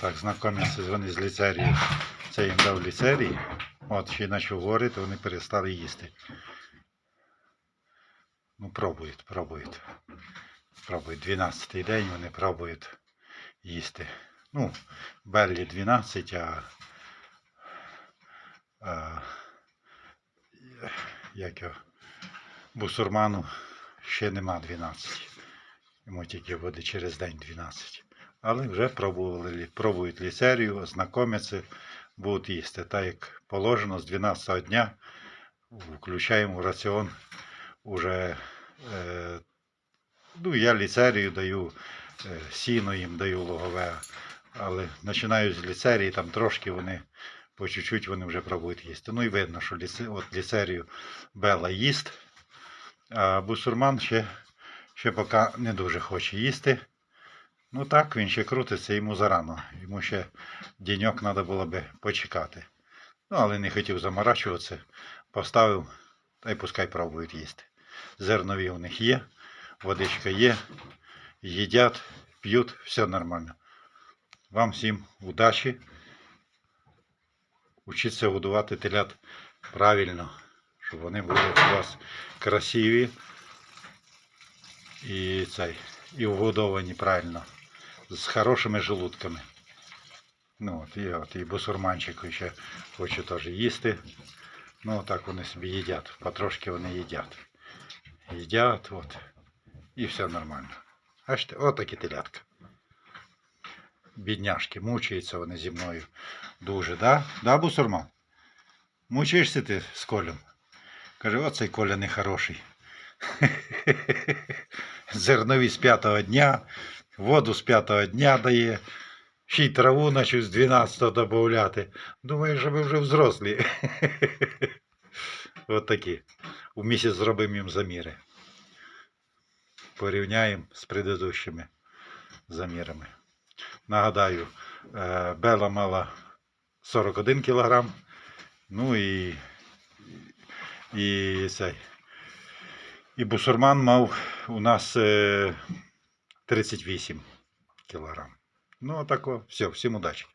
Так, знайомляться вони з ліцерією. Це їм дав ліцерій. От ще почав говорити, вони перестали їсти. Ну, пробують, пробують. Пробують. 12-й день вони пробують їсти. Ну, Беллі 12, а, а як його, бусурману ще нема 12. Йому тільки буде через день 12. Але вже пробували, пробують ліцерію, знайомляться, будуть їсти. Так як положено, з 12 дня включаємо в раціон уже. Е, ну, я ліцерію даю, е, сіно їм даю логове. Але починаю з ліцерії, там трошки вони по чуть-чуть вони вже пробують їсти. Ну і видно, що ліце, от ліцерію Бела їсть, а бусурман ще, ще поки не дуже хоче їсти. Ну так, він ще крутиться, йому зарано. Йому ще деньок треба було би почекати. Ну, але не хотів заморачуватися. Поставив, та й пускай пробують їсти. Зернові у них є, водичка є, їдять, п'ють, все нормально. Вам всім удачі. Учіться годувати телят правильно, щоб вони були у вас красиві і, цей, і вгодовані правильно, з хорошими желудками. Ну, от, і, от, і бусурманчик ще хоче теж їсти. Ну, так вони собі їдять. Потрошки вони їдять. Їдять, от. І все нормально. Бачите, отакі телятка. Бідняшки, мучаються вони зі мною дуже, да? Да, бусурман? Мучаєшся ти з Колем? Каже, оцей Коля нехороший. Зернові з п'ятого дня, воду з п'ятого дня дає, ще й траву наче з 12-го додати. Думаю, що ви вже взрослі. От такі. У місяць зробимо їм заміри. Порівняємо з предыдущими замірами. Нагадаю, е, Бела мала 41 кг. Ну і, і цей. І бусурман мав у нас е, 38 килограмм. Ну, а отако. Все, всім удачі.